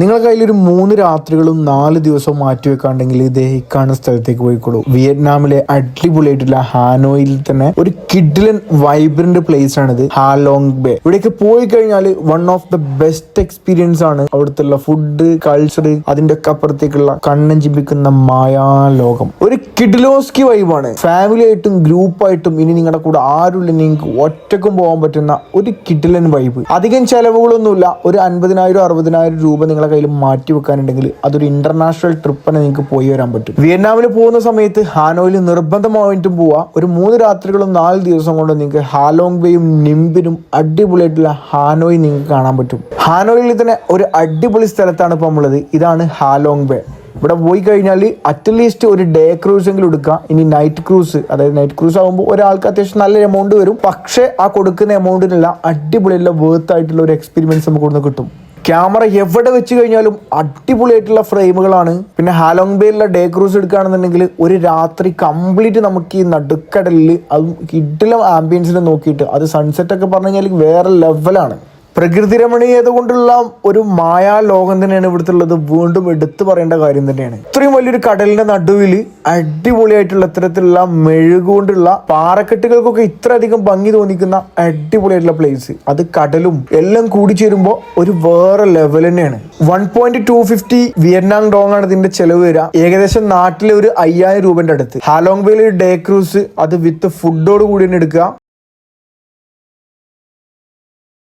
നിങ്ങളുടെ കയ്യിൽ ഒരു മൂന്ന് രാത്രികളും നാല് ദിവസവും മാറ്റി വെക്കാണ്ടെങ്കിൽ ഇതേ സ്ഥലത്തേക്ക് പോയിക്കോളൂ വിയറ്റ്നാമിലെ അടിപൊളിയായിട്ടുള്ള ഹാനോയിൽ തന്നെ ഒരു കിഡിലൻ വൈബ്രന്റ് പ്ലേസ് ആണിത് ഹാലോങ് ബേ. ഇവിടേക്ക് പോയി കഴിഞ്ഞാൽ one of the best experience ആണ് അവിടുത്തെ ഫുഡ് കൾച്ചർ അതിന്റെ ഒക്കെ അപ്പുറത്തേക്കുള്ള കണ്ണൻ ചിമ്പിക്കുന്ന മായാലോകം. ഒരു കിഡിലോസ്കി വൈബാണ്. ഫാമിലി ആയിട്ടും ഗ്രൂപ്പായിട്ടും ഇനി നിങ്ങളുടെ കൂടെ ആരുള്ള നിങ്ങൾക്ക് ഒറ്റക്കും പോകാൻ പറ്റുന്ന ഒരു കിഡിലൻ വൈബ്. അധികം ചെലവുകളൊന്നുമില്ല. ഒരു അൻപതിനായിരം അറുപതിനായിരം രൂപ നിങ്ങളുടെ കയ്യിൽ മാറ്റി വെക്കാനുണ്ടെങ്കിൽ അതൊരു ഇന്റർനാഷണൽ ട്രിപ്പ് തന്നെ നിങ്ങൾക്ക് പോയി വരാൻ പറ്റും. വിയറ്റ്നാമിൽ പോകുന്ന സമയത്ത് ഹാനോയിൽ നിർബന്ധമായിട്ടും പോവാ. ഒരു മൂന്ന് രാത്രികളും നാല് ദിവസം കൊണ്ട് നിങ്ങൾക്ക് ഹാലോങ് ബേയും നിംബിനും അടിപൊളിയായിട്ടുള്ള ഹാനോയ് നിങ്ങൾക്ക് കാണാൻ പറ്റും. ഹാനോയിൽ തന്നെ ഒരു അടിപൊളി സ്ഥലത്താണ് ഇപ്പോൾ നമ്മളുള്ളത് ഇതാണ് ഹാലോങ് ബേ ഇവിടെ പോയി കഴിഞ്ഞാൽ അറ്റ്ലീസ്റ്റ് ഒരു ഡേ ക്രൂസ് എങ്കിലും എടുക്കാം. ഇനി നൈറ്റ് ക്രൂസ് അതായത് നൈറ്റ് ക്രൂസ് ആകുമ്പോൾ ഒരാൾക്ക് അത്യാവശ്യം നല്ല എമൗണ്ട് വരും. പക്ഷേ ആ കൊടുക്കുന്ന എമൗണ്ടിനുള്ള അടിപൊളിയുള്ള വേർത്ത് ആയിട്ടുള്ള ഒരു എക്സ്പീരിയൻസ് നമുക്ക് ഇവിടുന്ന് കിട്ടും. ക്യാമറ എവിടെ വെച്ച് കഴിഞ്ഞാലും അടിപൊളിയായിട്ടുള്ള ഫ്രെയിമുകളാണ്. പിന്നെ ഹാലോങ് ബേയിലുള്ള ഡേ ക്രൂസ് എടുക്കുകയാണെന്നുണ്ടെങ്കിൽ ഒരു രാത്രി കംപ്ലീറ്റ് നമുക്ക് ഈ നടുക്കടലിൽ അതും കിഡിലും ആംബിയൻസിലും നോക്കിയിട്ട്. അത് സൺസെറ്റ് ഒക്കെ പറഞ്ഞു കഴിഞ്ഞാൽ വേറെ ലെവലാണ് പ്രകൃതി രമണീയത കൊണ്ടുള്ള ഒരു മായാ ലോകം തന്നെയാണ് ഇവിടുത്തെ ഉള്ളത് വീണ്ടും എടുത്തു പറയേണ്ട കാര്യം തന്നെയാണ്. ഇത്രയും വലിയൊരു കടലിന്റെ നടുവിൽ അടിപൊളിയായിട്ടുള്ള ഇത്തരത്തിലുള്ള മെഴുകുകൊണ്ടുള്ള പാറക്കെട്ടുകൾക്കൊക്കെ ഇത്ര അധികം ഭംഗി തോന്നിക്കുന്ന അടിപൊളിയായിട്ടുള്ള പ്ലേസ് അത് കടലും എല്ലാം കൂടി ചേരുമ്പോൾ ഒരു വേറെ ലെവൽ തന്നെയാണ്. One point two fifty Vietnam dong ആണ് ഇതിന്റെ ചെലവ് വരിക. ഏകദേശം നാട്ടിലെ ഒരു അയ്യായിരം രൂപന്റെ അടുത്ത്. ഹാലോങ് ഒരു ഡേ ക്രൂസ് അത് വിത്ത് ഫുഡോട് കൂടി തന്നെ എടുക്കുക.